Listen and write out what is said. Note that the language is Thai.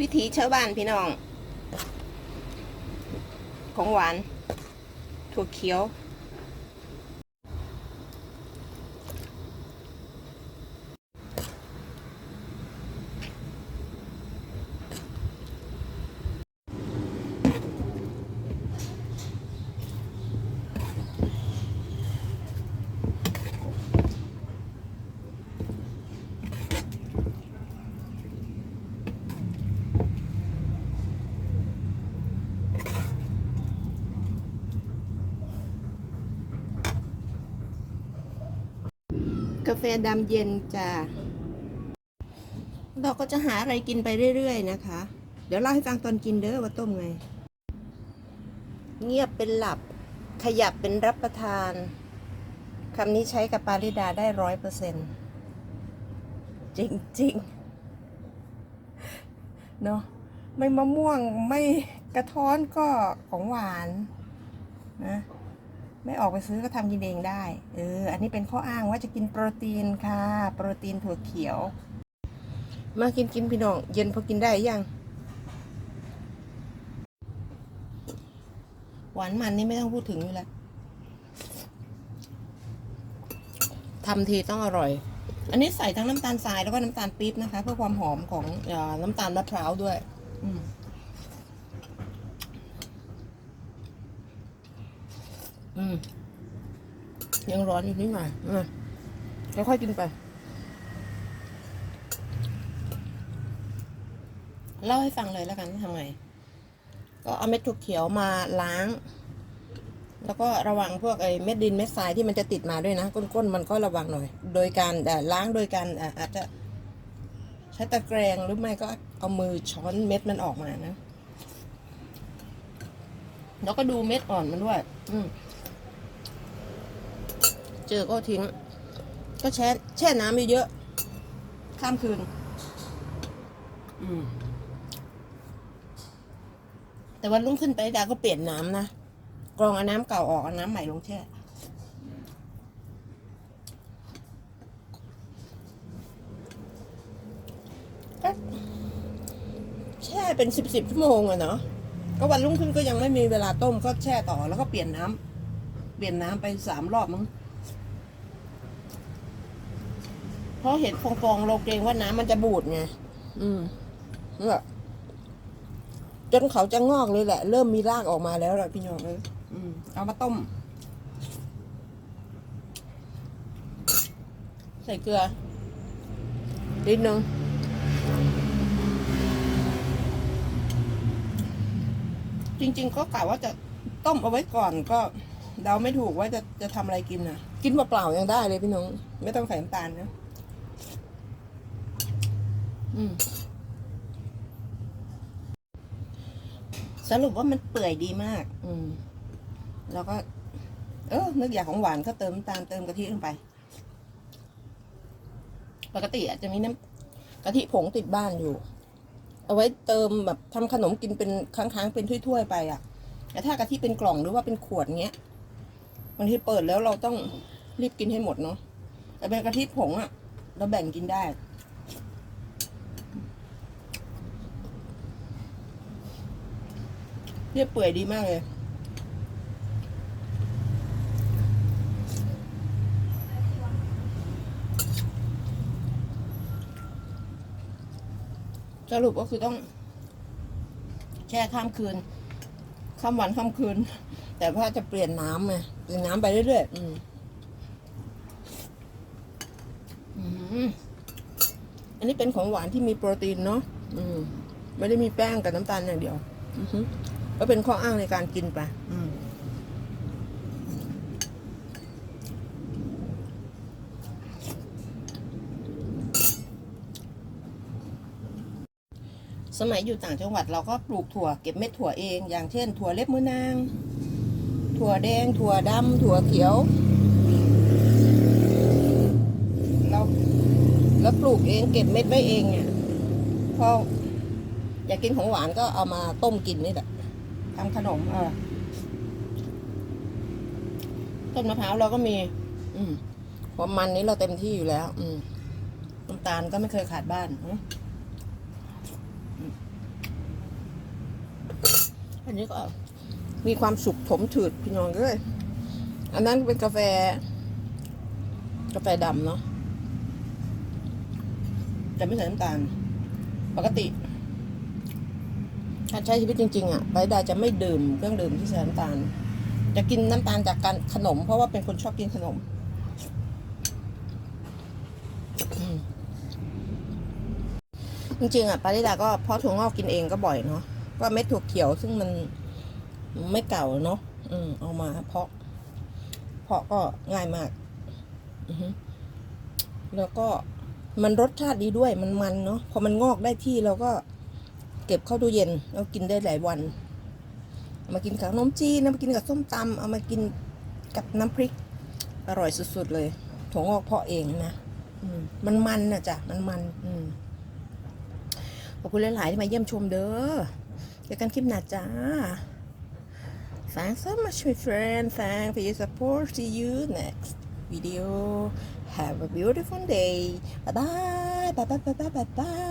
วิถีชาวบ้านพี่น้อง ของหวาน ถั่วเขียว กาแฟดำเย็นจ้าเราก็จะหาอะไรกินไปเรื่อยๆนะคะ เดี๋ยวเล่าให้ฟังตอนกินเด้อว่าต้มไง เงียบเป็นหลับ ขยับเป็นรับประทานคำนี้ใช้กับปาริดาได้ร้อยเปอร์เซ็นต์จริงๆเนาะไม่มะม่วงไม่กระท้อนก็ของหวานนะ ไม่ออกไปซื้อก็ทำกินเองได้ เออ อันนี้เป็นข้ออ้างว่าจะกินโปรตีนค่ะ โปรตีนถั่วเขียว มากินกินพี่น้อง เย็นพอกินได้ยัง หวานมันนี่ไม่ต้องพูดถึงอยู่แล้วทำทีต้องอร่อย อันนี้ใส่ทั้งน้ำตาลทรายแล้วก็น้ำตาลปี๊บนะคะ เพื่อความหอมของออน้ำตาลมะพร้าวด้วย อืม อืม ยังร้อนอยู่นิดหน่อยอืมค่อยๆกินไป เล่าให้ฟังเลยแล้วกันทำไง ก็เอาเม็ดถั่วเขียวมาล้าง แล้วก็ระวังพวกไอ้เม็ดดินเม็ดทรายที่มันจะติดมาด้วยนะ ก้นๆมันก็ระวังหน่อย โดยการเอ่ล้างโดยการอะอาจจะใช้ตะแกรงหรือไม่ก็เอามือช้อนเม็ดมันออกมานะ แล้วก็ดูเม็ดอ่อนมันด้วย อืม เจอก็ทิ้ง ก็แช่แช่น้ำเยอะๆข้ามคืน แต่วันรุ่งขึ้นไปดาก็เปลี่ยนน้ำนะ กรองเอาน้ำเก่าออกเอาน้ำใหม่ลงแช่ก็แช่เป็นสิบสิบชั่วโมงอะเนาะก็วันรุ่งขึ้นก็ยังไม่มีเวลาต้มก็แช่ต่อแล้วก็เปลี่ยนน้ำเปลี่ยนน้ำไปสามรอบมั้ง เพราะเห็นฟองๆเราเกรงว่าน้ำมันจะบูดไงอืมเนี่ยจนเขาจะงอกเลยแหละ เริ่มมีรากออกมาแล้วล่ะพี่น้องเลยอืมเอามาต้ม ใส่เกลือนิดนึงจริง ๆ ก็กะว่าจะต้มเอาไว้ก่อนก็เดาไม่ถูกว่าจะจะทำอะไรกินอะกินเปล่าๆยังได้เลยพี่น้อง ไม่ต้องใส่น้ำตาลนะอืม สรุปว่ามันเปื่อยดีมาก อืม แล้วก็ เออนึกอยากของหวานก็เติมน้ำตาลเติมกะทิลงไป ปกติอาจจะมีน้ำกะทิผงติดบ้านอยู่ เอาไว้เติมแบบทำขนมกินเป็นครั้งๆเป็นถ้วยๆไปอะ แต่ถ้ากะทิเป็นกล่องหรือว่าเป็นขวดเงี้ยบางทีเปิดแล้วเราต้องรีบกินให้หมดเนาะแต่เป็นกะทิผงอะ เราแบ่งกินได้ เรียเปื่อยดีมากเลย สรุปก็คือต้อง แช่ข้ามคืน ข้ามวันข้ามคืน แต่ว่าจะเปลี่ยนน้ำไงเปลี่ยนน้ำไปเรื่อยๆ อืมอืมอันนี้เป็นของหวานที่มีโปรตีนเนาะ อืม ไม่ได้มีแป้งกับน้ำตาลอย่างเดียว อือฮึ ก็เป็นข้ออ้างในการกินไปอืมสมัยอยู่ต่างจังหวัดเราก็ปลูกถั่วเก็บเม็ดถั่วเอง อย่างเช่น ถั่วเล็บมือนาง ถั่วแดง ถั่วดำถั่วเขียว เราแล้วปลูกเองเก็บเม็ดไว้เองเนี่ยพออยากกินของหวานก็เอามาต้มกินนี่แหละ ทำขนมเออต้นมะพร้าวเราก็มี อืมความมันนี้เราเต็มที่อยู่แล้ว อืมน้ำตาลก็ไม่เคยขาดบ้านอันนี้ก็มีความสุขถมถืดพี่น้องเลยอันนั้นเป็นกาแฟ กาแฟดำเนาะจะไม่ใส่น้ำตาล ปกติ ถ้าใช้ชีวิตจริงๆอะไปดาจะไม่ดื่มเครื่องดื่มที่ใส่น้ำตาล จะกินน้ำตาลจากการขนม เพราะว่าเป็นคนชอบกินขนม จริงๆอะปาริดาก็เพาะถั่วงอกกินเองก็บ่อยเนาะก็เม็ดถั่วเขียวซึ่งมันไม่เก่าเนาะอืมเอามา เพาะ เพาะก็ง่ายมากแล้วก็มันรสชาติดีด้วยมันมันเนาะพอมันงอกได้ที่เราก็ เก็บเข้าตู้เย็นแล้วกินได้หลายวันเอามากินกับขนมจีนเอามากินกับส้มตำเอามากินกับน้ำพริก อร่อยสุดๆเลยถั่วงอกเพาะเองนะมันมันนะจ๊ะมันมันขอบคุณหลาย ๆ ที่มาเยี่ยมชมเด้อเจอกันคลิปหน้าจ้า Thanks so much, my friend. Thanks for your support. See you next video. Have a beautiful day. Bye bye. Bye bye bye bye bye bye.